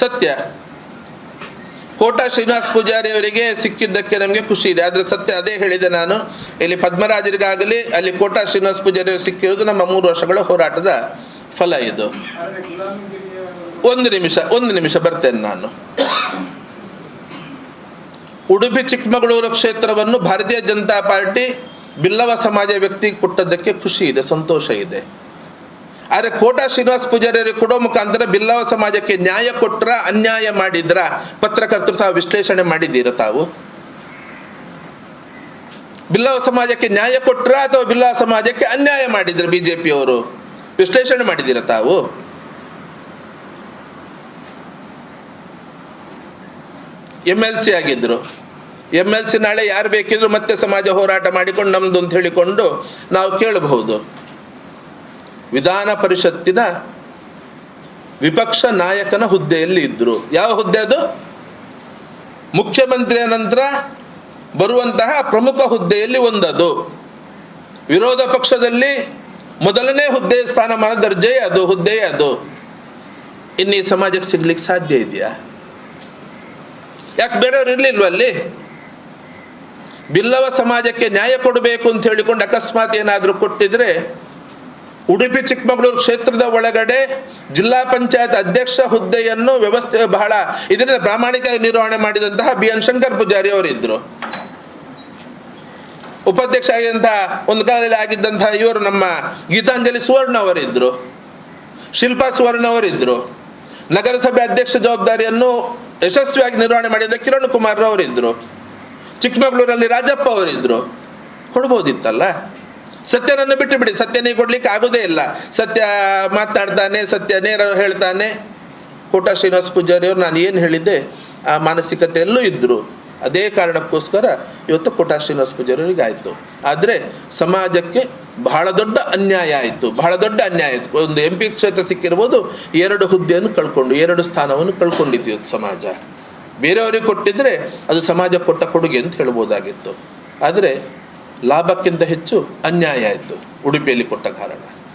ಸತ್ಯ. ಕೋಟಾ ಶ್ರೀನಿವಾಸ ಪೂಜಾರಿ ಅವರಿಗೆ ಸಿಕ್ಕಿದ್ದಕ್ಕೆ ನಮಗೆ ಖುಷಿ ಇದೆ. ಆದರೆ ಸತ್ಯ ಅದೇ ಹೇಳಿದೆ ನಾನು. ಇಲ್ಲಿ ಪದ್ಮರಾಜರಿಗಾಗಲಿ, ಅಲ್ಲಿ ಕೋಟಾ ಶ್ರೀನಿವಾಸ ಪೂಜಾರಿ ಸಿಕ್ಕಿರೋದು ನಮ್ಮ ಮೂರು ವರ್ಷಗಳ ಹೋರಾಟದ ಫಲ ಇದು. ಒಂದು ನಿಮಿಷ ಒಂದು ನಿಮಿಷ ಬರ್ತೇನೆ ನಾನು. ಉಡುಪಿ ಚಿಕ್ಕಮಗಳೂರು ಕ್ಷೇತ್ರವನ್ನು ಭಾರತೀಯ ಜನತಾ ಪಾರ್ಟಿ ಬಿಲ್ಲವ ಸಮಾಜ ವ್ಯಕ್ತಿ ಕೊಟ್ಟದ್ದಕ್ಕೆ ಖುಷಿ ಇದೆ, ಸಂತೋಷ ಇದೆ. ಆದರೆ ಕೋಟಾ ಶ್ರೀನಿವಾಸ ಪೂಜಾರಿ ಕೊಡೋ ಮುಖಾಂತರ ಬಿಲ್ಲವ ಸಮಾಜಕ್ಕೆ ನ್ಯಾಯ ಕೊಟ್ರ ಅನ್ಯಾಯ ಮಾಡಿದ್ರ ಪತ್ರಕರ್ತರು ಸಹ ವಿಶ್ಲೇಷಣೆ ಮಾಡಿದ್ದೀರ ತಾವು? ಬಿಲ್ಲವ ಸಮಾಜಕ್ಕೆ ನ್ಯಾಯ ಕೊಟ್ರ ಅಥವಾ ಬಿಲ್ಲವ ಸಮಾಜಕ್ಕೆ ಅನ್ಯಾಯ ಮಾಡಿದ್ರ ಬಿಜೆಪಿಯವರು? ವಿಶ್ಲೇಷಣೆ ಮಾಡಿದ್ದೀರ ತಾವು? ಎಂ ಎಲ್ ಸಿ ಆಗಿದ್ರು. ಎಂ ಎಲ್ ಸಿ ನಾಳೆ ಯಾರು ಬೇಕಿದ್ರು ಮತ್ತೆ ಸಮಾಜ ಹೋರಾಟ ಮಾಡಿಕೊಂಡು ನಮ್ದು ಅಂತ ಹೇಳಿಕೊಂಡು ನಾವು ಕೇಳಬಹುದು. ವಿಧಾನ ಪರಿಷತ್ತಿನ ವಿಪಕ್ಷ ನಾಯಕನ ಹುದ್ದೆಯಲ್ಲಿ ಇದ್ದರು ಯಾವ ಹುದ್ದೆ ಅದು? ಮುಖ್ಯಮಂತ್ರಿಯ ನಂತರ ಬರುವಂತಹ ಪ್ರಮುಖ ಹುದ್ದೆಯಲ್ಲಿ ಒಂದದು. ವಿರೋಧ ಪಕ್ಷದಲ್ಲಿ ಮೊದಲನೇ ಹುದ್ದೆ ಸ್ಥಾನಮಾನ ದರ್ಜೆ ಅದು, ಹುದ್ದೆ ಅದು. ಇನ್ನು ಸಮಾಜಕ್ಕೆ ಸಿಗ್ಲಿಕ್ಕೆ ಸಾಧ್ಯ ಇದೆಯಾ? ಯಾಕೆ ಬೇರೆಯವ್ರು ಇರಲಿಲ್ವ ಅಲ್ಲಿ? ಬಿಲ್ಲವ ಸಮಾಜಕ್ಕೆ ನ್ಯಾಯ ಕೊಡಬೇಕು ಅಂತ ಹೇಳಿಕೊಂಡು ಅಕಸ್ಮಾತ್ ಏನಾದರೂ ಕೊಟ್ಟಿದ್ರೆ ಉಡುಪಿ ಚಿಕ್ಕಮಗಳೂರು ಕ್ಷೇತ್ರದ ಒಳಗಡೆ ಜಿಲ್ಲಾ ಪಂಚಾಯತ್ ಅಧ್ಯಕ್ಷ ಹುದ್ದೆಯನ್ನು ವ್ಯವಸ್ಥೆ ಬಹಳ ಇದರಿಂದ ಪ್ರಾಮಾಣಿಕ ನಿರ್ವಹಣೆ ಮಾಡಿದಂತಹ ಬಿ ಎನ್ ಶಂಕರ್ ಪೂಜಾರಿ ಅವರಿದ್ದರು ಉಪಾಧ್ಯಕ್ಷ ಆಗಿದ್ದಂತಹ ಒಂದು ಕಾಲದಲ್ಲಿ ಆಗಿದ್ದಂತಹ ಇವರು ನಮ್ಮ ಗೀತಾಂಜಲಿ ಸುವರ್ಣ ಅವರಿದ್ದರು ಶಿಲ್ಪಾ ಸುವರ್ಣ ಅವರಿದ್ದರು ನಗರಸಭೆ ಅಧ್ಯಕ್ಷ ಜವಾಬ್ದಾರಿಯನ್ನು ಯಶಸ್ವಿಯಾಗಿ ನಿರ್ವಹಣೆ ಮಾಡಿದ ಕಿರಣ್ ಕುಮಾರ್ ಅವರಿದ್ದರು ಚಿಕ್ಕಮಗಳೂರಲ್ಲಿ ರಾಜಪ್ಪ ಅವರಿದ್ದರು ಕೊಡ್ಬೋದಿತ್ತಲ್ಲ? ಸತ್ಯನನ್ನು ಬಿಟ್ಟು ಬಿಡಿ. ಸತ್ಯನೇ ಕೊಡ್ಲಿಕ್ಕೆ ಆಗೋದೇ ಇಲ್ಲ. ಸತ್ಯ ಮಾತಾಡ್ತಾನೆ, ಸತ್ಯ ನೇರ ಹೇಳ್ತಾನೆ. ಕೋಟ ಶ್ರೀನಿವಾಸ ಪೂಜಾರಿಯವರು ನಾನು ಏನು ಹೇಳಿದ್ದೆ, ಆ ಮಾನಸಿಕತೆಯಲ್ಲೂ ಇದ್ದರು ಅದೇ ಕಾರಣಕ್ಕೋಸ್ಕರ ಇವತ್ತು ಕೋಟ ಶ್ರೀನಿವಾಸ ಪೂಜಾರಿಯವರಿಗೆ ಆಯಿತು. ಆದರೆ ಸಮಾಜಕ್ಕೆ ಬಹಳ ದೊಡ್ಡ ಅನ್ಯಾಯ ಆಯಿತು. ಬಹಳ ದೊಡ್ಡ ಅನ್ಯಾಯ ಆಯಿತು. ಒಂದು ಎಂ ಪಿ ಕ್ಷೇತ್ರ ಸಿಕ್ಕಿರ್ಬೋದು, ಎರಡು ಹುದ್ದೆಯನ್ನು ಕಳ್ಕೊಂಡು, ಎರಡು ಸ್ಥಾನವನ್ನು ಕಳ್ಕೊಂಡಿತ್ತು ಇವತ್ತು ಸಮಾಜ. ಬೇರೆಯವರಿಗೆ ಕೊಟ್ಟಿದ್ದರೆ ಅದು ಸಮಾಜ ಕೊಟ್ಟ ಕೊಡುಗೆ ಅಂತ ಹೇಳ್ಬೋದಾಗಿತ್ತು. ಆದರೆ ಲಾಭಕ್ಕಿಂತ ಹೆಚ್ಚು ಅನ್ಯಾಯ ಆಯಿತು. ಉಡುಪಿಯಲ್ಲಿ ಕೊಟ್ಟ ಕಾರಣ.